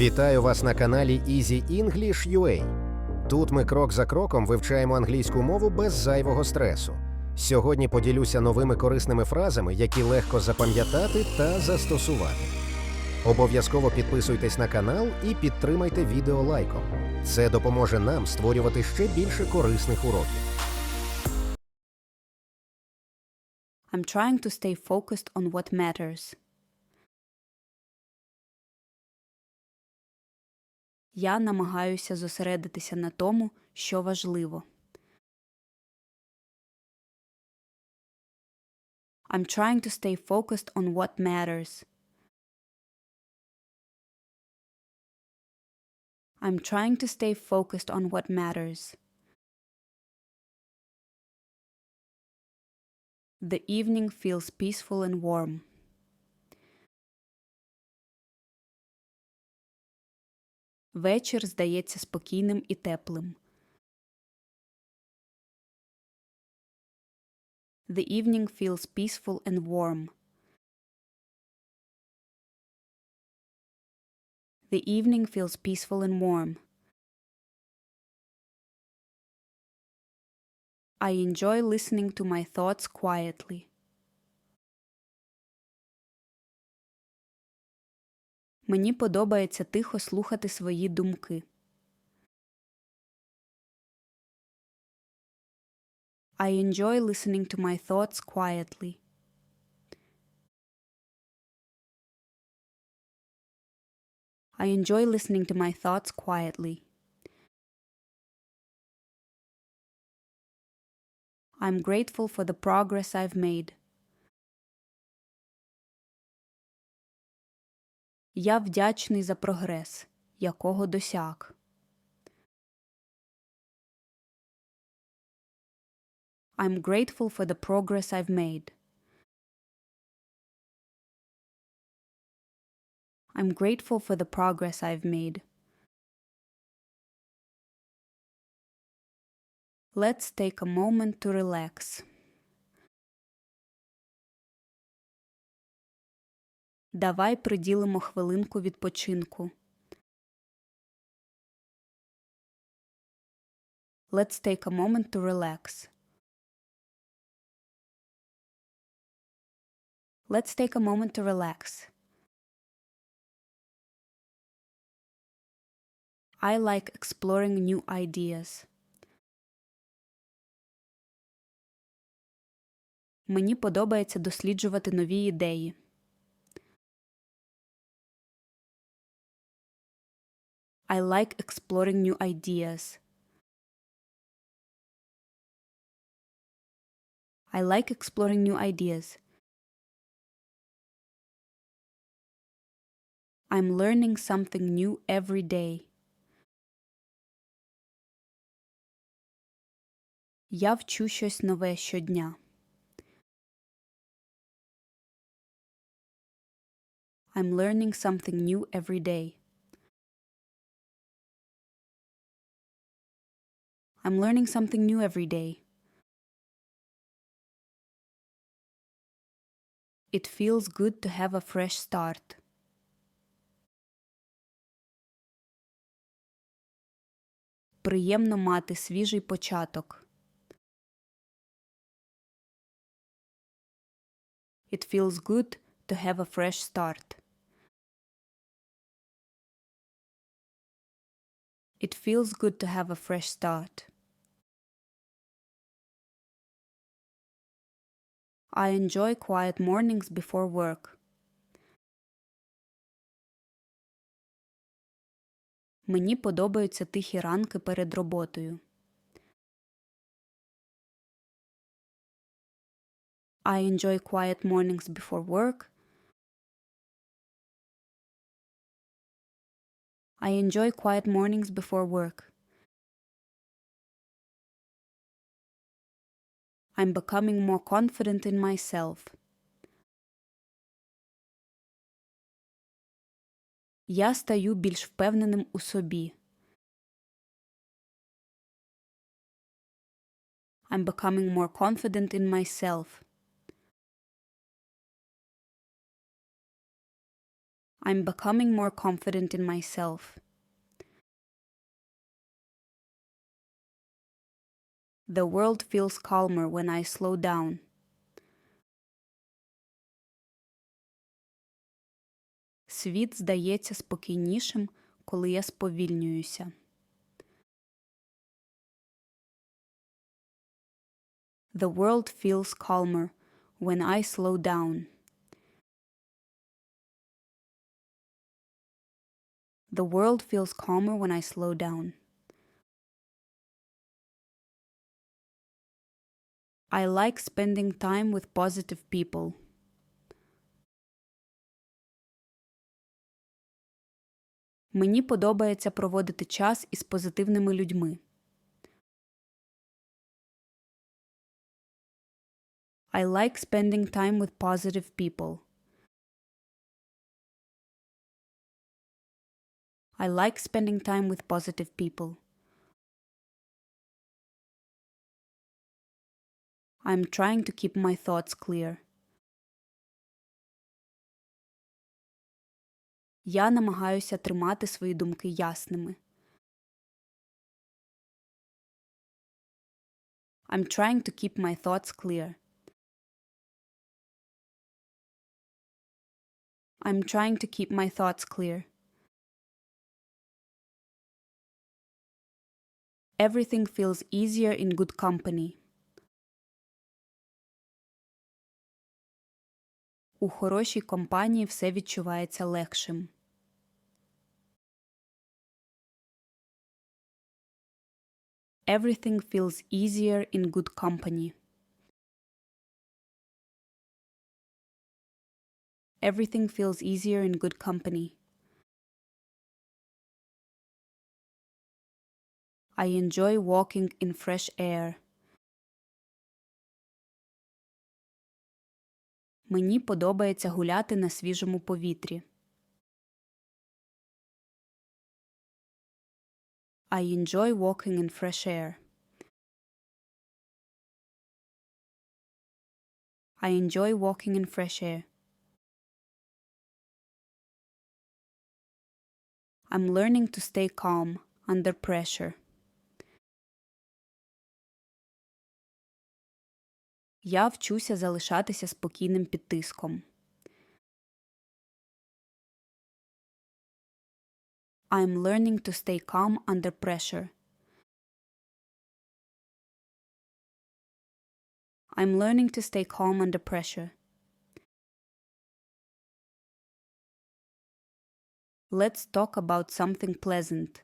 Вітаю вас на каналі Easy English UA. Тут ми крок за кроком вивчаємо англійську мову без зайвого стресу. Сьогодні поділюся новими корисними фразами, які легко запам'ятати та застосувати. Обов'язково підписуйтесь на канал і підтримайте відео лайком. Це допоможе нам створювати ще більше корисних уроків. I'm trying to stay focused on what matters. Я намагаюся зосередитися на тому, що важливо. I'm trying to stay focused on what matters. I'm trying to stay focused on what matters. The evening feels peaceful and warm. Вечір здається спокійним і теплим. The evening feels peaceful and warm. The evening feels peaceful and warm. I enjoy listening to my thoughts quietly. Мені подобається тихо слухати свої думки. I enjoy listening to my thoughts quietly. I enjoy listening to my thoughts quietly. I'm grateful for the progress I've made. Я вдячний за прогрес, якого досяг. I'm grateful for the progress I've made. I'm grateful for the progress I've made. Let's take a moment to relax. Давай приділимо хвилинку відпочинку. Let's take a moment to relax. Let's take a moment to relax. I like exploring new ideas. Мені подобається досліджувати нові ідеї. I like exploring new ideas. I like exploring new ideas. I'm learning something new every day. Я вчу щось нове щодня. I'm learning something new every day. I'm learning something new every day. It feels good to have a fresh start. Приємно мати свіжий початок. It feels good to have a fresh start. It feels good to have a fresh start. I enjoy quiet mornings before work. Мені подобаються тихі ранки перед роботою. I enjoy quiet mornings before work. I enjoy quiet mornings before work. I'm becoming more confident in myself. Я стаю більш впевненим у собі. I'm becoming more confident in myself. I'm becoming more confident in myself. The world feels calmer when I slow down. Світ здається спокійнішим, коли я сповільнююся. The world feels calmer when I slow down. The world feels calmer when I slow down. I like spending time with positive people. Мені подобається проводити час із позитивними людьми. I like spending time with positive people. I like spending time with positive people. I'm trying to keep my thoughts clear. Я намагаюся тримати свої думки ясними. I'm trying to keep my thoughts clear. I'm trying to keep my thoughts clear. Everything feels easier in good company. У хорошій компанії все відчувається легшим. Everything feels easier in good company. Everything feels easier in good company. I enjoy walking in fresh air. Мені подобається гуляти на свіжому повітрі. I enjoy walking in fresh air. I enjoy walking in fresh air. I'm learning to stay calm under pressure. Я вчуся залишатися спокійним під тиском. I'm learning to stay calm under pressure. I'm learning to stay calm under pressure. Let's talk about something pleasant.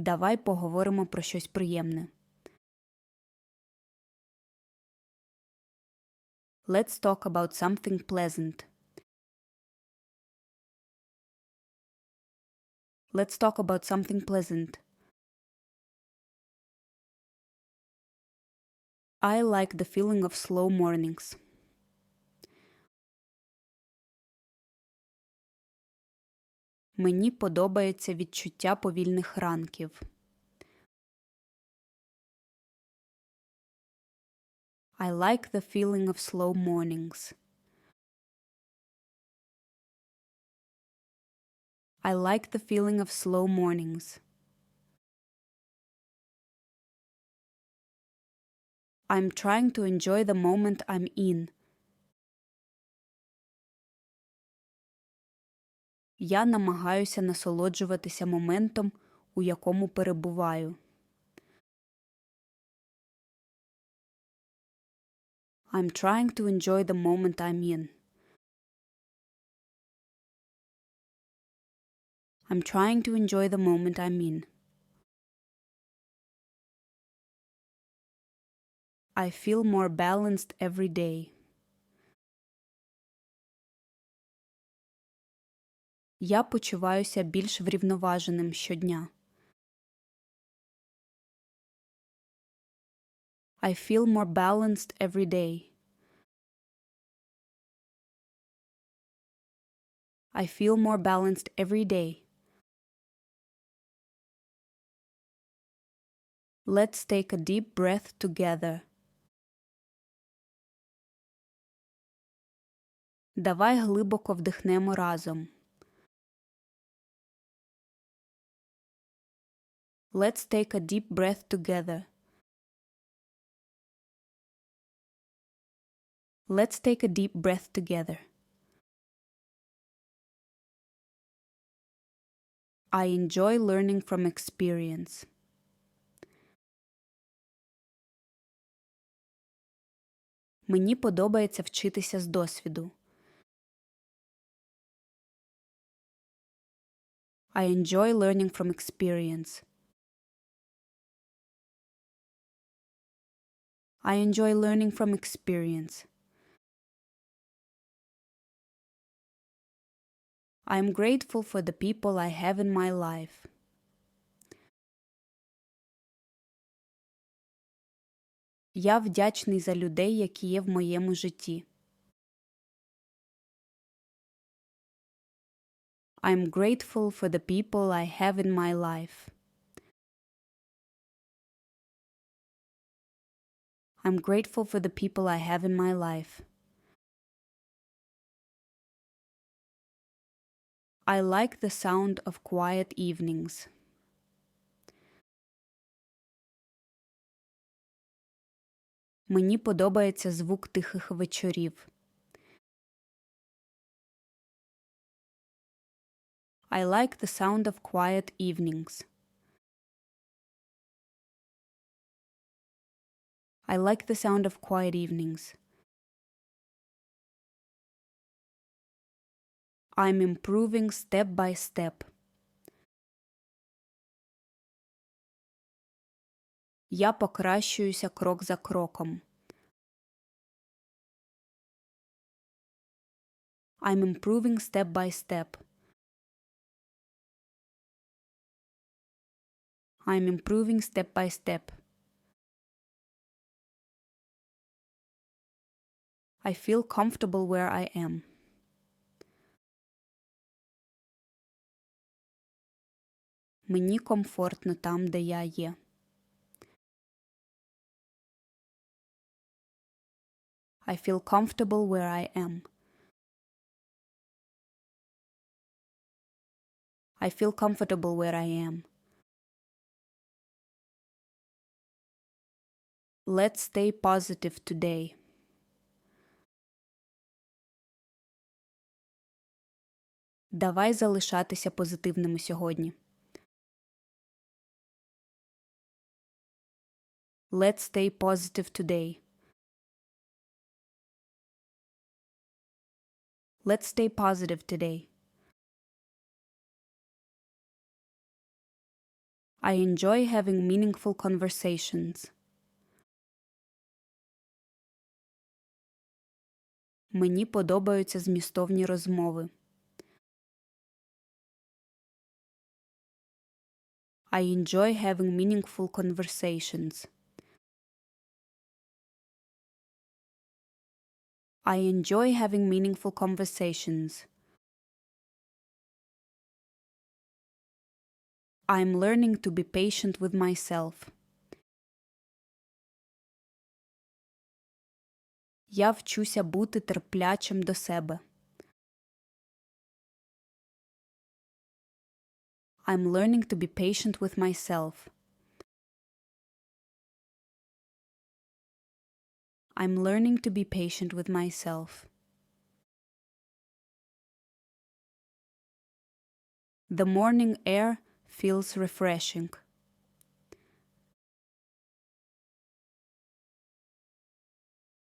Давай поговоримо про щось приємне. Let's talk about something pleasant. Let's talk about something pleasant. I like the feeling of slow mornings. Мені подобається відчуття повільних ранків. I like the feeling of slow mornings. I like the feeling of slow mornings. I'm trying to enjoy the moment I'm in. Я намагаюся насолоджуватися моментом, у якому перебуваю. I'm trying to enjoy the moment I'm in. I'm trying to enjoy the moment I'm in. I feel more balanced every day. Я почуваюся більш врівноваженим щодня. I feel more balanced every day. I feel more balanced every day. Let's take a deep breath together. Давай глибоко вдихнемо разом. Let's take a deep breath together. Let's take a deep breath together. I enjoy learning from experience. Мені подобається вчитися з досвіду. I enjoy learning from experience. I enjoy learning from experience. I am grateful for the people I have in my life. Я вдячний за людей, які є в моєму житті. I'm grateful for the people I have in my life. I'm grateful for the people I have in my life. I like the sound of quiet evenings. Мені подобається звук тихих вечорів. I like the sound of quiet evenings. I like the sound of quiet evenings. I'm improving step by step. Я покращуюся крок за кроком. I'm improving step by step. I'm improving step by step. I feel comfortable where I am. Мені комфортно там, де я є. I feel comfortable where I am. I feel comfortable where I am. Let's stay positive today. Давай залишатися позитивними сьогодні. Let's stay positive today. Let's stay positive today. I enjoy having meaningful conversations. Мені подобаються змістовні розмови. I enjoy having meaningful conversations. I enjoy having meaningful conversations. I'm learning to be patient with myself. Я вчуся бути терплячим до себе. I'm learning to be patient with myself. I'm learning to be patient with myself. The morning air feels refreshing.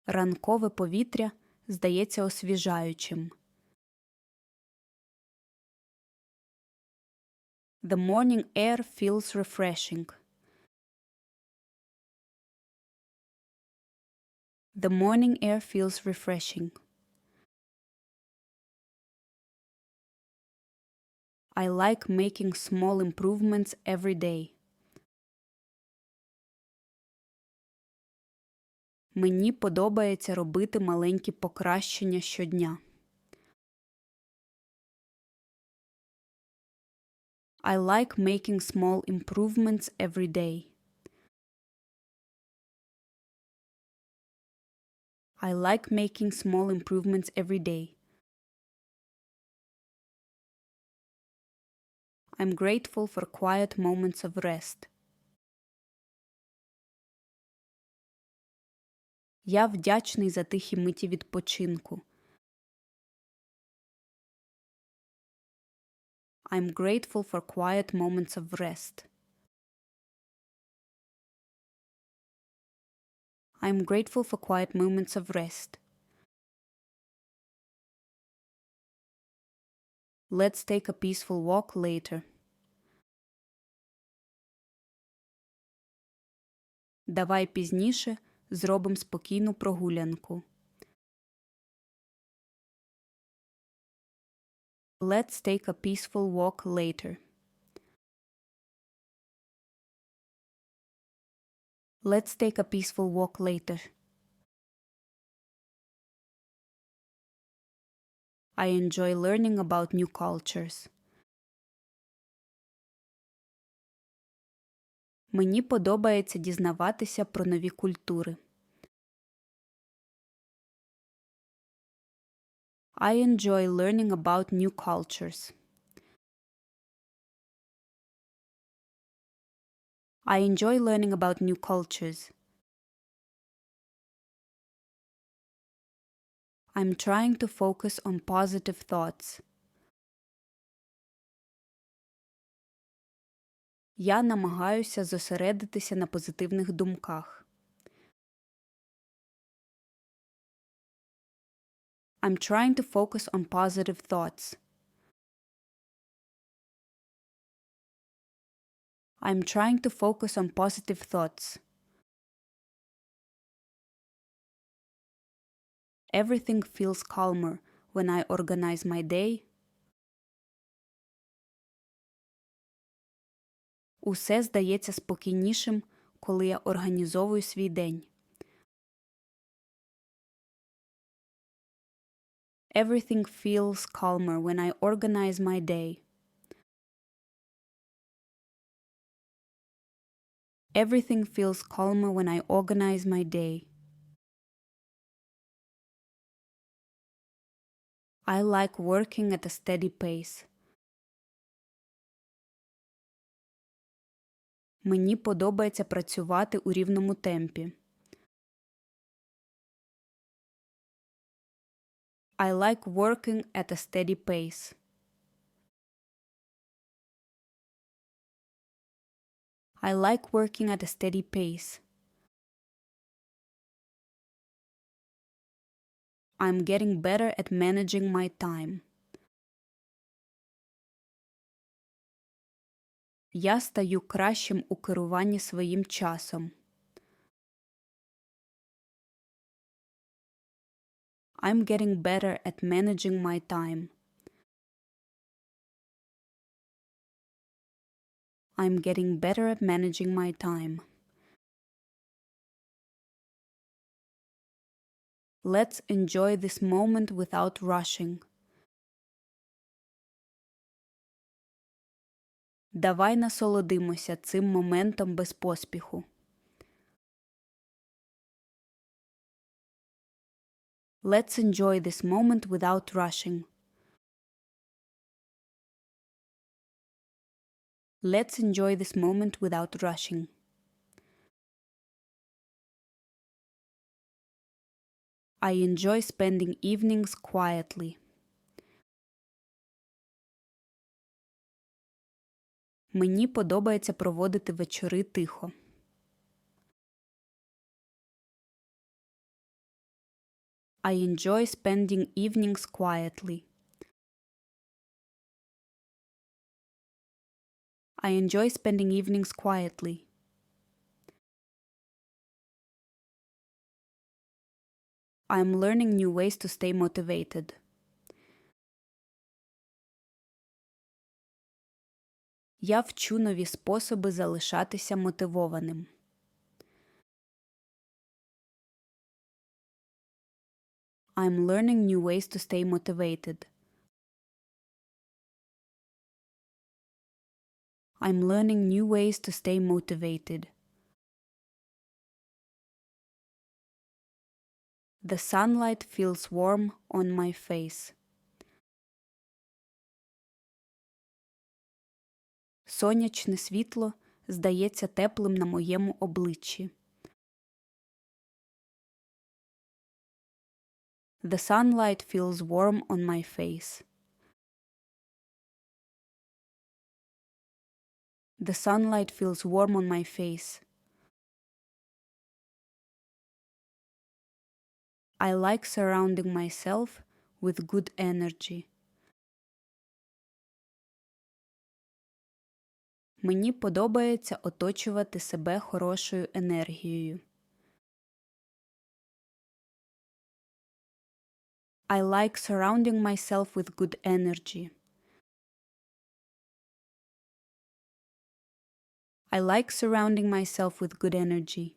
Ранкове повітря здається освіжаючим. The morning air feels refreshing. The morning air feels refreshing. I like making small improvements every day. Мені подобається робити маленькі покращення щодня. I like making small improvements every day. I like making small improvements every day. I'm grateful for quiet moments of rest. Я вдячний за тихі миті відпочинку. I'm grateful for quiet moments of rest. I'm grateful for quiet moments of rest. Let's take a peaceful walk later. Давай пізніше зробимо спокійну прогулянку. Let's take a peaceful walk later. Let's take a peaceful walk later. I enjoy learning about new cultures. Мені подобається дізнаватися про нові культури. I enjoy learning about new cultures. I enjoy learning about new cultures. I'm trying to focus on positive thoughts. Я намагаюся зосередитися на позитивних думках. I'm trying to focus on positive thoughts. I'm trying to focus on positive thoughts. Everything feels calmer when I organize my day. Усе здається спокійнішим, коли я організовую свій день. Everything feels calmer when I organize my day. Everything feels calmer when I organize my day. I like working at a steady pace. Мені подобається працювати у рівному темпі. I like working at a steady pace. I like working at a steady pace. I'm getting better at managing my time. Я стаю кращим у керуванні своїм часом. I'm getting better at managing my time. I'm getting better at managing my time. Let's enjoy this moment without rushing. Давай насолодимося цим моментом без поспіху. Let's enjoy this moment without rushing. Let's enjoy this moment without rushing. I enjoy spending evenings quietly. Мені подобається проводити вечори тихо. I enjoy spending evenings quietly. I enjoy spending evenings quietly. I'm learning new ways to stay motivated. Я вчу нові способи залишатися мотивованим. I'm learning new ways to stay motivated. I'm learning new ways to stay motivated. The sunlight feels warm on my face. Сонячне світло здається теплим на моєму обличчі. The sunlight feels warm on my face. The sunlight feels warm on my face. I like surrounding myself with good energy. Мені подобається оточувати себе хорошою енергією. I like surrounding myself with good energy. I like surrounding myself with good energy.